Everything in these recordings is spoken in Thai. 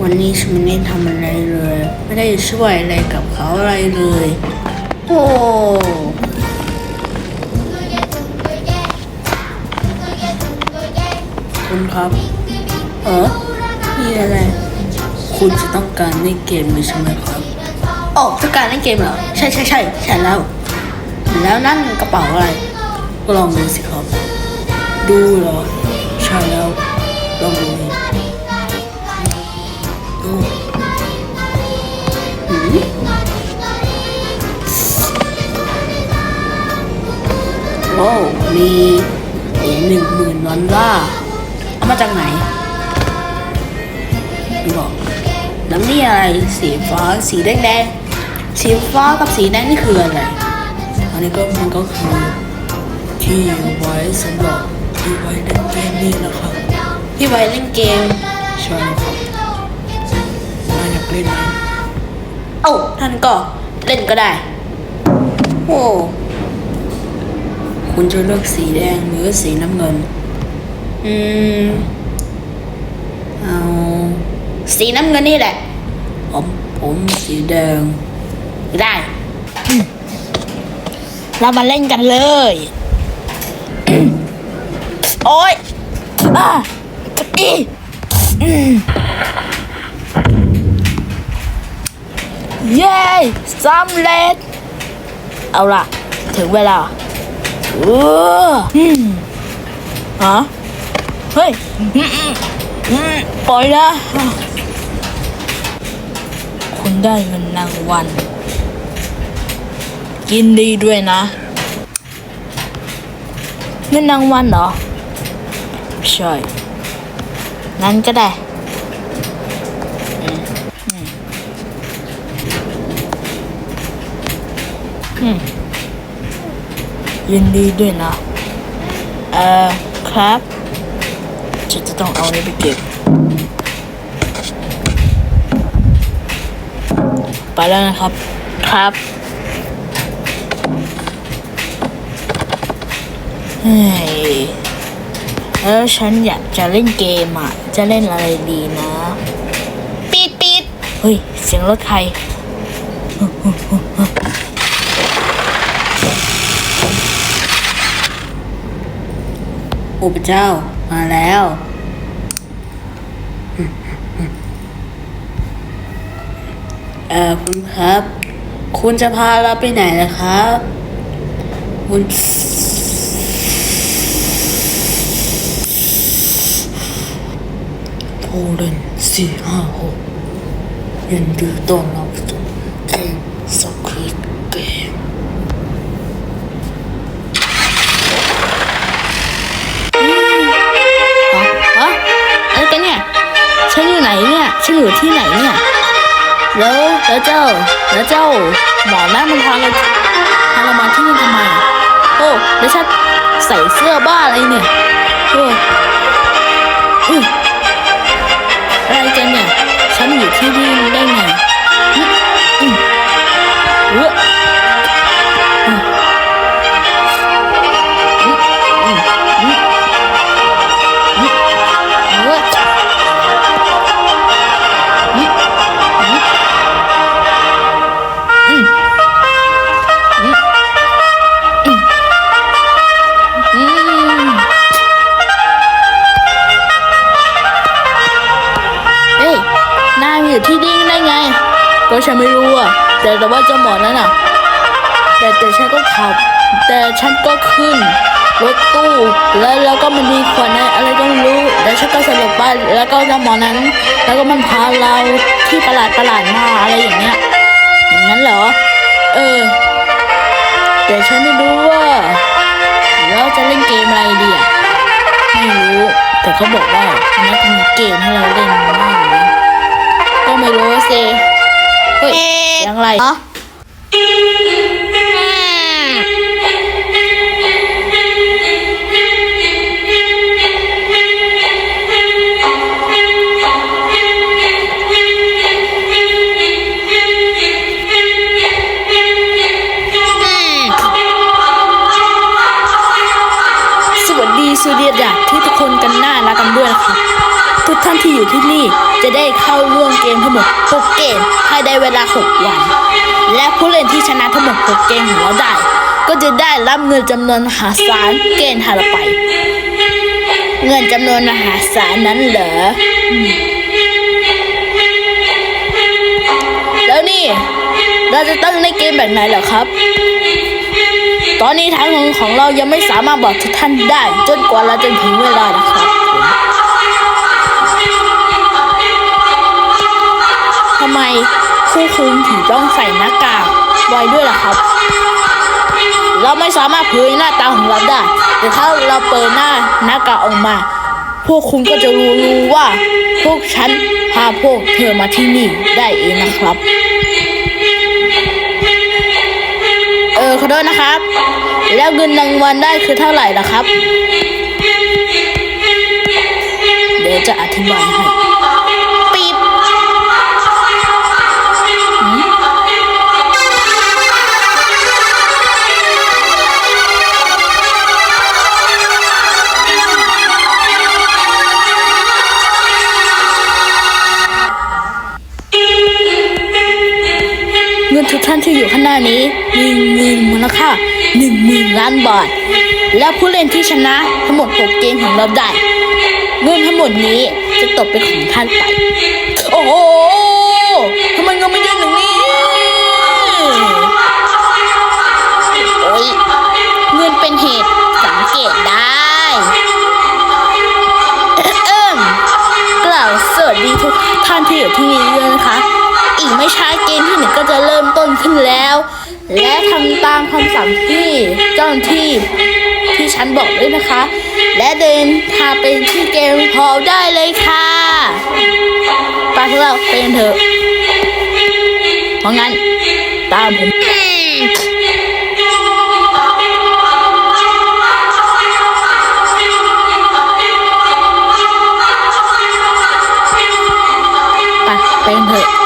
วันนี้ฉันไม่ได้ทำอะไรเลย ไม่ได้ช่วยอะไรกับเขาอะไรเลย โอ้คุณครับ เออมีอะไร คุณจะต้องการเล่นเกมใช่ไหมครับโอ้ต้องการเล่นเกมเหรอ ใช่ใช่ใช่ใช่แล้ว แล้วนั่นกระเป๋าอะไร ก็ลองดูสิครับ ดูเหรอ มีเหรียญหนึ่งหมื่นดอลลาร์เอามาจากไหนดูบอกแล้วนี่อะไรสีฟ้าสีแดงแดงสีฟ้ากับสีแดงนี่คืออะไรอันนี้ก็มันก็คือที่ไว้สำหรับที่ไว้เล่นเกมนี่นะครับที่ไว้เล่นเกมใช่ครับน่าอยากเล่นไหมเอ้าท่านก็เล่นก็ได้ โอ้ คุณจะเลือกสีแดงหรือสีน้ำเงิน อืม เอา สีน้ำเงินนี่แหละ ผมผมสีแดง ได้ เรามาเล่นกันเลย โอ๊ยอะจะอีอืมเย้สำเร็จ เอาล่ะ ถึงเวลา เอออืมฮะเฮ้ยอืมอืมอืมปล่อยนะ คุณได้เงินรางวัลยินดีด้วยนะ เงินรางวัลเหรอ ใช่งั้นก็ได้อืมอืม ยินดีด้วยนะ เอ่อ ครับฉันจะต้องเอาอันนี้ไปเก็บ ไปแล้วนะครับ ครับเฮ้ยแล้วฉันอยากจะเล่นเกมอะ จะเล่นอะไรดีนะปีดปีดเฮ้ย เสียงรถใคร โอ้พระเจ้ามาแล้วเอ่อคุณครับ คุณจะพาเราไปไหนล่ะครับ คุณผู้เล่นสี่ห้าหกยินดีต้อนรับ ฉันอยู่ที่ไหนเนี่ยแล้วแล้วเจ้าแล้วเจ้า หมอนั่นมันพาเราพาเรามาที่นี่ทำไมโอ้แล้วฉันใส่เสื้อบ้าอะไรเนี่ยโอ้อะไรกันเนี่ย ฉันอยู่ที่นี่ได้ไง ฉันไม่รู้อะแต่แต่ว่าเจ้าหมอนั่นอะแต่แต่ฉันก็ขับ แต่ฉันก็ขึ้นรถตู้แล้วแล้วก็มันมีขวดอะไรก็ไม่รู้แล้วฉันก็สลบไปแล้วก็เจ้าหมอนั้น แล้วก็มันพาเราที่ประหลาดประหลาดมาอะไรอย่างเงี้ยอย่างนั้นเหรอ เออ แต่ฉันไม่รู้ว่าเราจะเล่นเกมอะไรดีอะไม่รู้ แต่เขาบอกว่ามันมีเกมให้เราเล่นมากนะก็ไม่รู้สิ เฮ้ยเสียงอะไรสวัสดีสุดยอ จะได้เข้าร่วมเกมทั้งหมด 6 เกมภายในเวลา 6 วัน และผู้เล่นที่ชนะทั้งหมด 6 เกมของเราได้ ก็จะได้รับเงินจำนวนมหาศาลเกณฑ์หาละไป เงินจำนวนมหาศาลนั้นเหรอ แล้วนี่เราจะตั้งในเกมแบบไหนเหรอครับตอนนี้ทางของของเรายังไม่สามารถบอกทุกท่านได้ จนกว่าเราจะถึงเวลานะครับ ไมผู้คุมถึงต้องใส่หน้ากากไว้ด้วยล่ะครับ เราไม่สามารถเผยหน้าตาของเราได้แต่ถ้าเราเปิดหน้าหน้ากากออกมา พวกคุณก็จะรู้รู้ว่า พวกฉันพาพวกเธอมาที่นี่ได้เองนะครับ เออขอโทษนะครับ แล้วเงินรางวัลได้คือเท่าไหร่ล่ะครับ เดี๋ยวจะอธิบายให้ อยู่หน้านี้มีเงินมูลค่าหนึ่งหมื่นล้านบาท และผู้เล่นที่ชนะทั้งหมด 6 เกมของเราได้เงินทั้งหมดนี้จะตกเป็นของท่านไป โอ้โหทำไมเงินไม่เยอะอย่างนี้โอ้ยเงินเป็นเหตุสังเกตได้เอิ่มกล่าวสวัสดีทุกท่านที่อยู่ที่นี่ด้วยนะคะ อีกไม่ช้าเกมที่หนึ่งก็จะเริ่มต้นขึ้นแล้ว และทำตามคำสั่งที่เจ้าหน้าที่ที่ฉันบอกด้วยนะคะ และเดินทาไปที่เกมพอได้เลยค่ะไปพวกเราไปกันเถอะเพราะงั้นตามผมไปไปกันเถอะ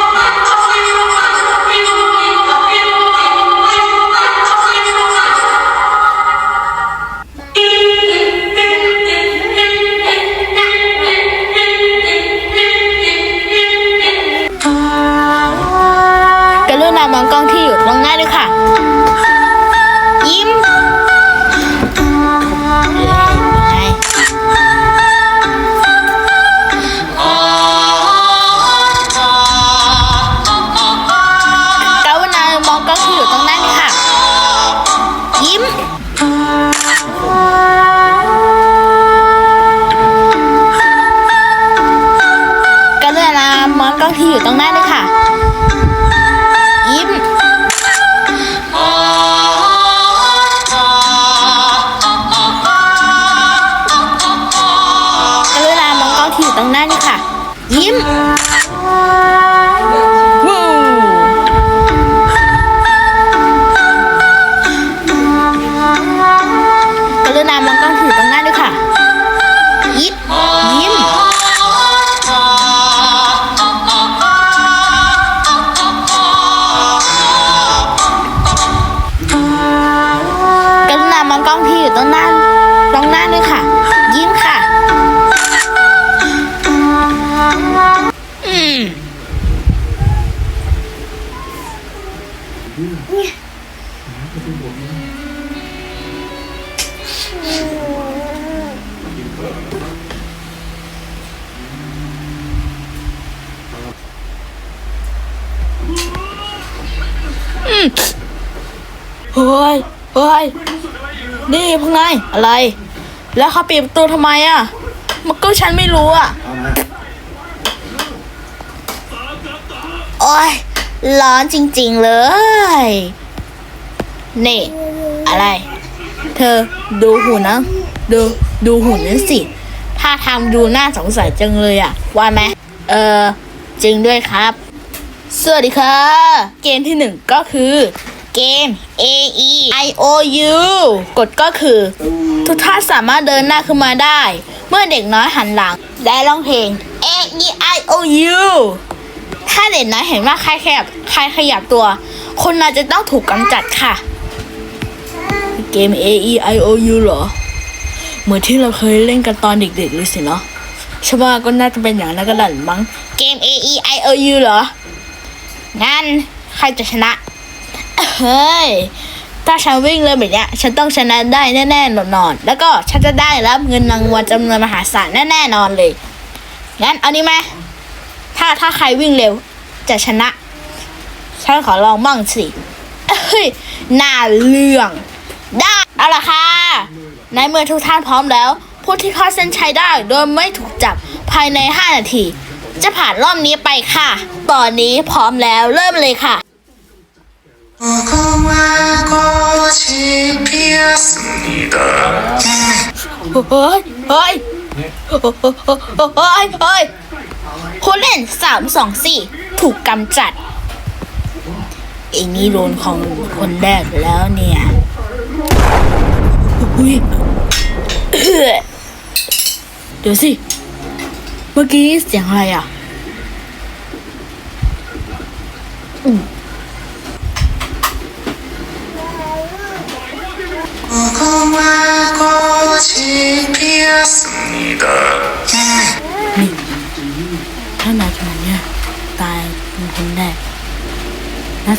นี่พวกนายอะไร แล้วเขาปิดประตูทำไมอะ มันก็ฉันไม่รู้อะโอ้ยร้อนจริง ๆเลย นี่ อะไร เธอดูหุ่นนะ ดูดูหุ่นนั้นสิถ้าทำดูน่าสงสัยจังเลยอะ ว่าไหมเออจริงด้วยครับ สวัสดีค่ะ เกมที่หนึ่งก็คือ เกม A E I O U กฎก็คือ ทุกท่านสามารถเดินหน้าขึ้นมาได้ เมื่อเด็กน้อยหันหลัง และร้องเพลง A E I O U ถ้าเด็กน้อยเห็นว่าใครขยับใครขยับตัว คนนั้นจะต้องถูกกำจัดค่ะ เกม A E I O U เหรอ เหมือนที่เราเคยเล่นกันตอนเด็กๆเลยสินะฉันว่าก็น่าจะเป็นอย่างนั้นก็ได้มั้ง เกม A E I O U เหรอ งั้น ใครจะชนะ เฮ้ย ถ้าฉันวิ่งเลยแบบเนี้ย ฉันต้องชนะได้แน่ๆนอนๆแล้วก็ฉันจะได้รับเงินรางวัลจำนวนมหาศาลแน่ๆนอนเลย งั้นเอานี้ไหมถ้าถ้าใครวิ่งเร็ว จะชนะ ฉันขอลองบ้างสิเฮ้ยน่าเรื่อง ได้เอาละค่ะ ในเมื่อทุกท่านพร้อมแล้ว ผู้ที่เข้าเส้นชัยได้โดยไม่ถูกจับภายใน 5 นาที จะผ่านรอบนี้ไปค่ะ ตอนนี้พร้อมแล้วเริ่มเลยค่ะ 무궁화 꽃이 피었습니다. เฮ้ย เฮ้ย เฮ้ย เฮ้ยผู้เล่นสามสองสี่ถูกกำจัดไอ้นี่โดนของคนแรกแล้วเนี่ยอุ๊ยเอื้อเดี๋ยวสิ เมื่อกี้เสียงอะไรอ่ะ 무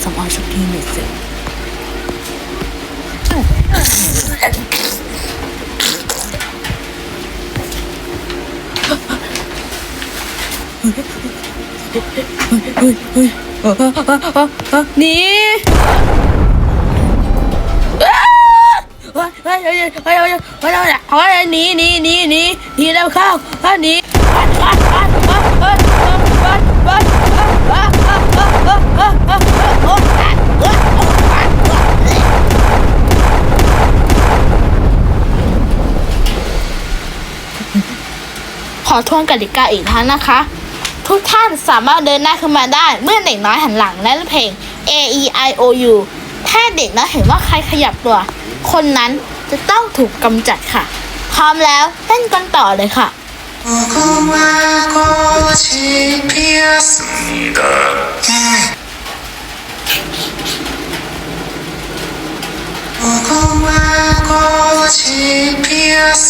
ส่งออยสักทีหน่อยสิเฮ้ยเฮ้ยเฮ้ยเฮ้ยเฮ้ยเฮ้ยหนีเฮ้ยเฮ้ยเฮ้ยเฮ้ยเฮ้ยเฮ้ยเฮ้ยหนีหนีหนีหนีหนีแล้วเข้าหนี ขอทวนกติกาอีกครั้งนะคะ ทุกท่านสามารถเดินหน้าขึ้นมาได้ เมื่อเด็กน้อยหันหลังและเล่นเพลง A E I O U ถ้าเด็กน้อยเห็นว่าใครขยับตัว คนนั้นจะต้องถูกกำจัดค่ะ พร้อมแล้วเล่นกันต่อเลยค่ะ 무궁화 꽃이 피었습니다. 무궁화 꽃이 피었습니다.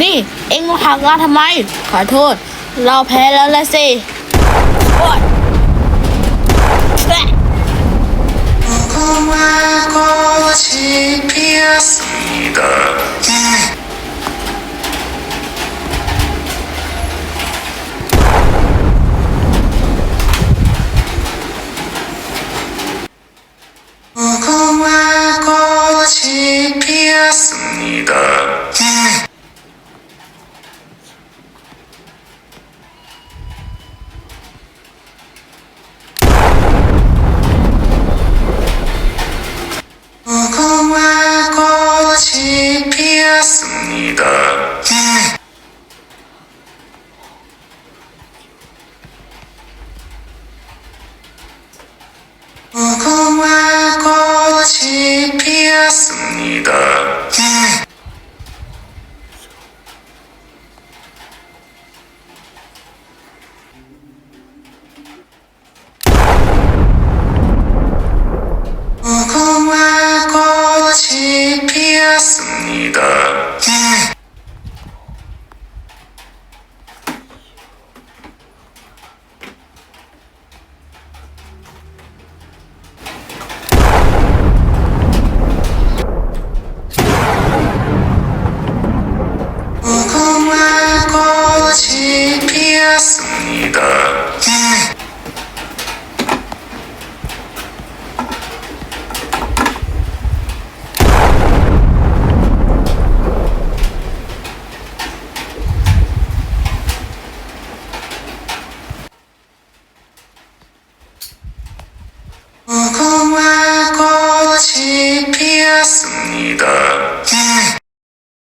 นี่เอ็งมาหักเราทำไม ขอโทษ เราแพ้แล้วละสิโอ๊ย